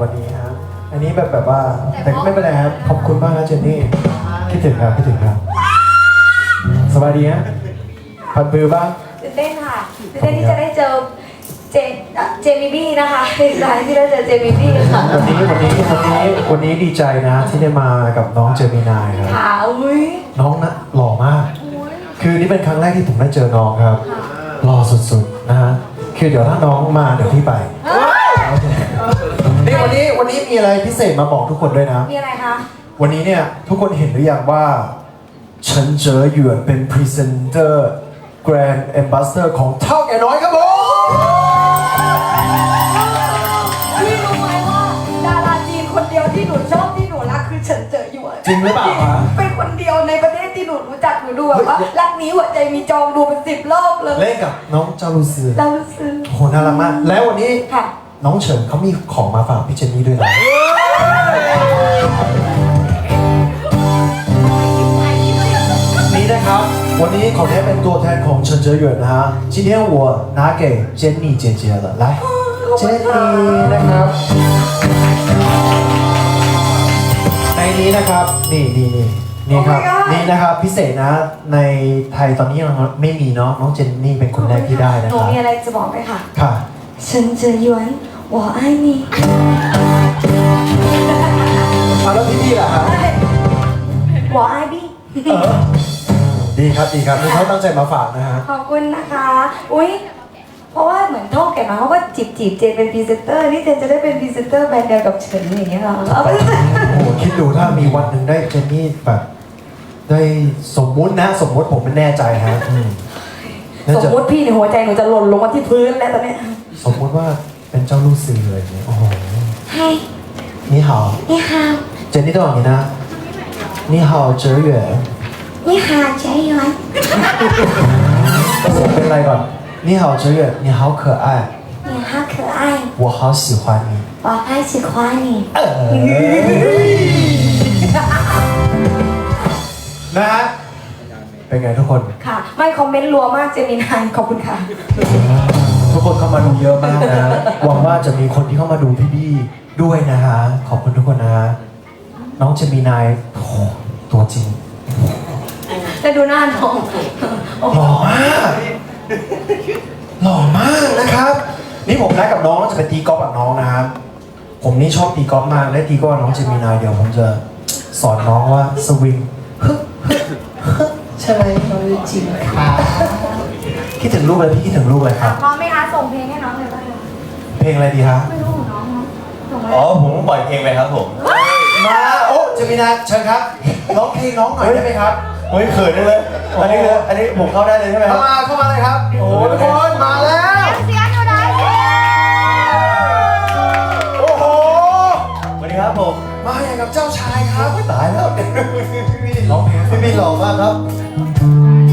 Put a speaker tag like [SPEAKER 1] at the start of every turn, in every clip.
[SPEAKER 1] วันนี้ฮะอันนี้แบบแบบว่าแต่ก็ไม่เป็นไรครับขอบคุณมากนะเจนนี่คิดถึงครับคิดถึงครับสบายดีฮะพันมือบ้าง
[SPEAKER 2] ตื่นเต้นค่ะตื่นเต้นที่จะได้เจอเจเอ่อเจมี่บี้นะคะดีใจที่ได้เจอเจมี่บี้ค่ะ
[SPEAKER 1] วันนี้วันนี้วันนี้วันนี้ดีใจนะที่ได้มากับน้องเจมินายครับ
[SPEAKER 2] ขาวอุ้ย
[SPEAKER 1] น้องนะหล่อมาก คือนี่เป็นครั้งแรกที่ผมได้เจอน้องครับหล่อสุดๆนะฮะคือเดี๋ยวถ้าน้องมาเดี๋ยวพี่ไปนี่ วันนี้วันนี้มีอะไรพิเศษมาบอกทุกคนด้วยนะ
[SPEAKER 2] มีอะไรคะ
[SPEAKER 1] วันนี้เนี่ยทุกคนเห็นหรือยังว่าเฉินเจอหยวนเป็นพรีเซนเตอร์แกรนด์แอมบาสเตอร์ของเท่าแก่น้อยครับผม
[SPEAKER 2] พี่รู้ไหมว่าดาราจีนคนเดียวที่หนูชอบที่หนูรักคือเฉินเจ๋อหยวน
[SPEAKER 1] จริงหรือเปล่าคะ
[SPEAKER 2] เป็นคนเดียวในประเทศที่หนูรู้จักหนูดูแบบว่ารักนี้หัวใจมีจองดูเป็นสิบรอบเลย
[SPEAKER 1] เล่นกับน้องเจ้าลูซือ
[SPEAKER 2] เรารู้สึก
[SPEAKER 1] โอ้โหน่ารักมาก แล้ววันนี้
[SPEAKER 2] ค่ะ
[SPEAKER 1] น้องเฉินเขามีของมาฝากพี่เจนนี่ด้วยนะนี่นะครับ วันนี้ขอได้เป็นตัวแทนของเฉินเจอหยวนนะฮะ今天我拿给 Jenny 姐姐了来 เจนนี่นะครับ ในนี้นะครับ นี่นี่นี่นี่ครับ
[SPEAKER 2] Oh my god
[SPEAKER 1] นี่นะครับพิเศษนะ ในไทยตอนนี้ยังไม่มีเนาะ น้องเจนนี่เป็นคนแรกที่ได้นะ
[SPEAKER 2] หนู
[SPEAKER 1] ครับ
[SPEAKER 2] มีอะไรจะบอกไหมค่ะ
[SPEAKER 1] ค่ะ
[SPEAKER 2] เฉินเจ๋อหยวน我爱你
[SPEAKER 1] มาแล้วพี่พี่ล่ะครับ
[SPEAKER 2] 我爱你
[SPEAKER 1] เออดีครับดีครับนี่เขาตั้งใจมาฝากนะฮะ
[SPEAKER 2] ขอบคุณนะคะ อุ้ยเพราะว่าเหมือนท่องแก่มาเขาก็จีบจีบเจนเป็นพรีเซนเตอร์ นี่เจนจะได้เป็นพรีเซนเตอร์แบรนด์เดียวกับเฉินอย่างเงี้ยเหรอเอาไป
[SPEAKER 1] โอ้โหคิดดูถ้ามีวันหนึ่งได้เจนนี่แบบ ได้สมมุตินะ สมมุติผมไม่แน่ใจฮะอืมน่า
[SPEAKER 2] สม
[SPEAKER 1] จะ
[SPEAKER 2] มติพี่ในหัวใจหนูจะหล่นลงมาที่พื้นแล้วตอนเนี้ย
[SPEAKER 1] สมมติว่าเป็นเจ้าลูกสื่อเลยางเนี่ยโอ้โห
[SPEAKER 2] 嗨，
[SPEAKER 1] นี่
[SPEAKER 2] เหา你好，
[SPEAKER 1] เจนนี่ต้องอย่างนี้นะนี่
[SPEAKER 2] เหาเจอหยื่อ你
[SPEAKER 1] 好，哲源，ผมเป็นอไรก่อนนี่เหาเจอหยื่你好可爱
[SPEAKER 2] 你好可爱，
[SPEAKER 1] 我好喜欢你
[SPEAKER 2] 我好喜欢你。
[SPEAKER 1] เอนะเป็นไงทุกคน
[SPEAKER 2] ค่ะ ไม่คอมเมนต์รัวมากเจมินายขอบคุณค่ะ
[SPEAKER 1] ทุกคนเข้ามาดูเยอะมากนะฮะหวังว่าจะมีคนที่เข้ามาดูพี่บี้ด้วยนะฮะ ขอบคุณทุกคนนะฮะน้องเจมีนายโอ้โหตัวจริง
[SPEAKER 2] แล้วดูหน้าน้องโอ้โห
[SPEAKER 1] หล่อมากหล่อมากนะครับ นี่ผมนัดกับน้องจะไปตีกอล์ฟกับน้องนะครับผมนี่ชอบตีกอล์ฟมากและตีกอล์ฟกับน้องเจมินายเดี๋ยวผมจะสอนน้องว่าสวิงฮึบฮึบฮึบใช่ไหมน้องจริงค่ะคิดถึงลูกเลยพี่คิดถึงลูกเลยครับ
[SPEAKER 2] พร้อมไหมคะ ส่งเพลงให้น้องเลยป่ะคะ
[SPEAKER 1] เพลงอะไรดีฮะ
[SPEAKER 2] ไม่รู้ของน้องเนอะส่งอะไร
[SPEAKER 3] อ๋อผมปล่อยเพลงไปครับผม
[SPEAKER 1] มาโอ้เจมินายเชิญครับร้องเพลงน้องหน่อยได้ไหมครับ
[SPEAKER 3] เฮ้ยเขินจังเลยอันนี้คืออันนี้ผมเข้าได้เลยใช่ไหมค
[SPEAKER 1] เข้า
[SPEAKER 3] รับ
[SPEAKER 1] มาเข้ามาเลยครับโอ้โหทุกคนมาแล้ว
[SPEAKER 2] เสียงอยู่ไหน
[SPEAKER 1] โอ้โห
[SPEAKER 3] สวัสดีครับผม
[SPEAKER 1] มาอย่างกับเจ้าชายครับ
[SPEAKER 3] ตายแล้ว
[SPEAKER 1] ร้องเพลงให้
[SPEAKER 3] พี่
[SPEAKER 1] พี่
[SPEAKER 3] พี่
[SPEAKER 1] ห
[SPEAKER 3] ห
[SPEAKER 1] ล่
[SPEAKER 3] ล่
[SPEAKER 1] อ
[SPEAKER 3] อมากครับย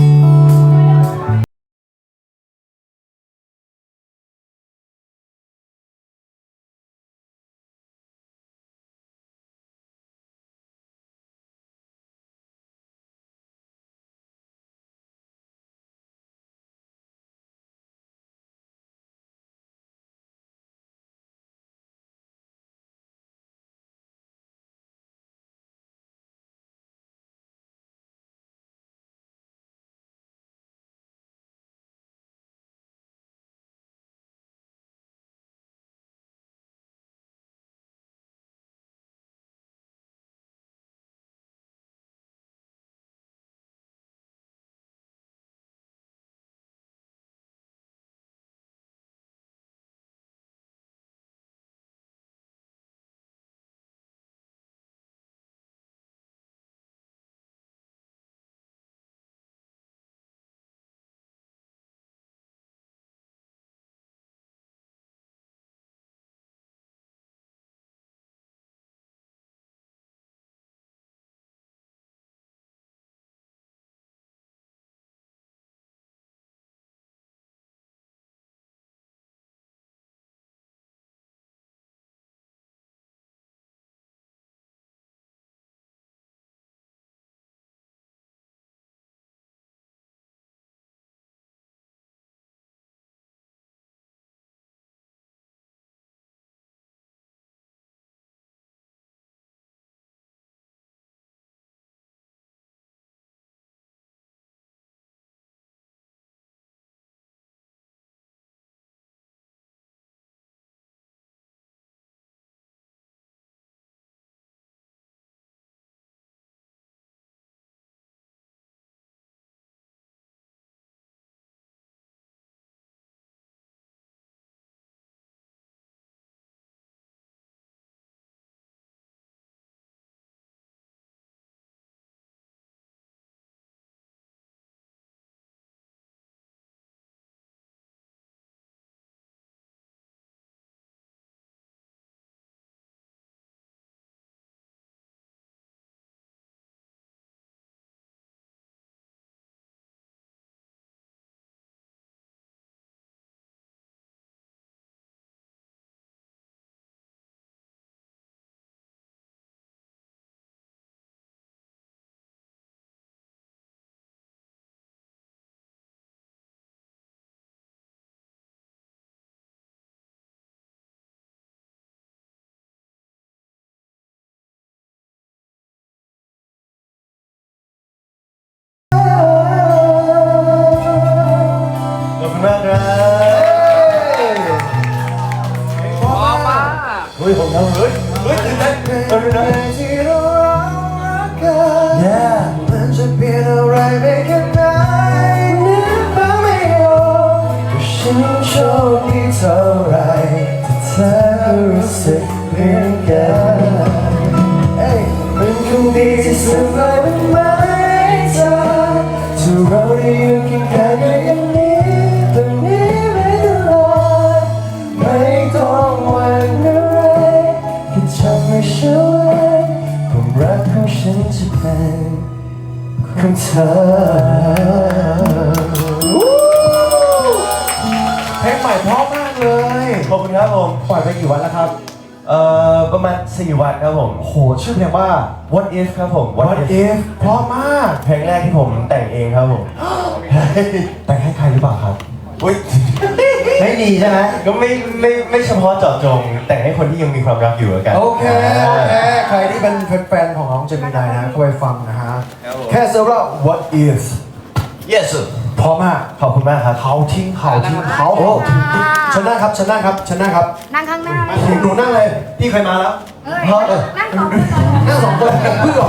[SPEAKER 3] น
[SPEAKER 1] โชคดีเท่าไรที่เธอรู้สึกเหมือนกันเอ้มันคงดีที่สุดเลยเป็นไหมเธอที่เราได้อยู่เคียงข้างกันอย่างนี้ตรงนี้ไปตลอดไม่ต้องหวั่นอะไรแค่ทำให้ฉันไว้ความรักของฉันจะเป็นของเธอ เพลงใหม่เพราะมากเลย
[SPEAKER 3] ขอบคุณครับผม
[SPEAKER 1] ปล่อยไปกี่วันแล้วครับ
[SPEAKER 3] เอ่อประมาณ 4 วันครับผม
[SPEAKER 1] โอ้โหชื่อเพลงว่า
[SPEAKER 3] What if ครับผม
[SPEAKER 1] What If เพราะมาก
[SPEAKER 3] เพลงแรกที่ผมแต่งเองครับผม
[SPEAKER 1] แต่งให้ใครหรือเปล่าครับ
[SPEAKER 3] อุ้ย
[SPEAKER 1] ไม่ดีใช่ไหม
[SPEAKER 3] ก็ไม่ไม่ไม่เฉพาะเจาะจง แต่งให้คนที่ยังมีความรักอยู่แล้วกัน
[SPEAKER 1] โอเคโอเคใครที่เป็นแฟนๆของน้องเจมินายนะเข้าไปฟังนะฮะ
[SPEAKER 3] ครับผม
[SPEAKER 1] แค่เซิร์ฟว่า What If
[SPEAKER 3] yes sir
[SPEAKER 1] เพราะมาก
[SPEAKER 3] ขอบคุณมากครับ
[SPEAKER 1] เขาทิ้งเขาทิ้งเขาโอ้ฉันนั่งครับฉันนั่งครับฉันนั่งครับ
[SPEAKER 4] นั่งข้างหน้า
[SPEAKER 1] หนูนั่งเลยพี่เคยมาแล้ว
[SPEAKER 4] เอ้ย
[SPEAKER 1] เพราะเออ
[SPEAKER 4] นั่งสองคนก่อน
[SPEAKER 1] นั่งสองคนเพื่อ